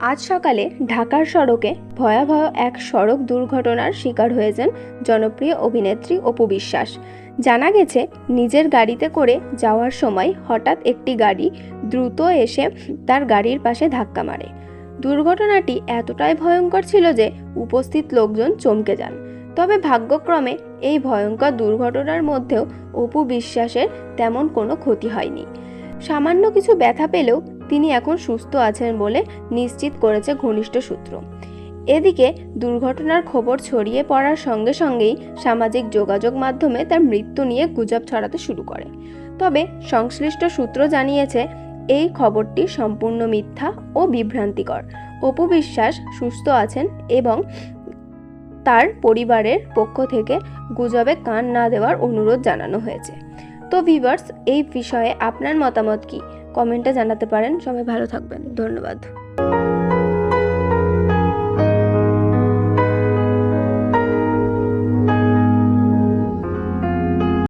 আজ সকালে ঢাকার সড়কে ভয়াবহ এক সড়ক দুর্ঘটনার শিকার হয়েছেন জনপ্রিয় অভিনেত্রী অপু বিশ্বাস। জানা গেছে, নিজের গাড়িতে করে যাওয়ার সময় হঠাৎ একটি গাড়ি দ্রুত এসে তার গাড়ির পাশে ধাক্কা মারে। দুর্ঘটনাটি এতটাই ভয়ঙ্কর ছিল যে উপস্থিত লোকজন চমকে যান। তবে ভাগ্যক্রমে এই ভয়ঙ্কর দুর্ঘটনার মধ্যেও অপু বিশ্বাসের তেমন কোনো ক্ষতি হয়নি। সামান্য কিছু ব্যথা পেলেও তিনি এখন সুস্থ আছেন বলে নিশ্চিত করেছে ঘনিষ্ঠ সূত্র। এদিকে দুর্ঘটনার খবর ছড়িয়ে পড়ার সঙ্গে সঙ্গেই সামাজিক যোগাযোগ মাধ্যমে তার মৃত্যু নিয়ে গুজব ছড়াতে শুরু করে। তবে সংশ্লিষ্ট সূত্র জানিয়েছে, এই খবরটি সম্পূর্ণ মিথ্যা ও বিভ্রান্তিকর। অপু বিশ্বাস সুস্থ আছেন এবং তার পরিবারের পক্ষ থেকে গুজবে কান না দেওয়ার অনুরোধ জানানো হয়েছে। তো ভিভার্স এই বিষয়ে আপনার মতামত কি? কমেন্টে জানাতে পারেন। সবাই ভালো থাকবেন। ধন্যবাদ।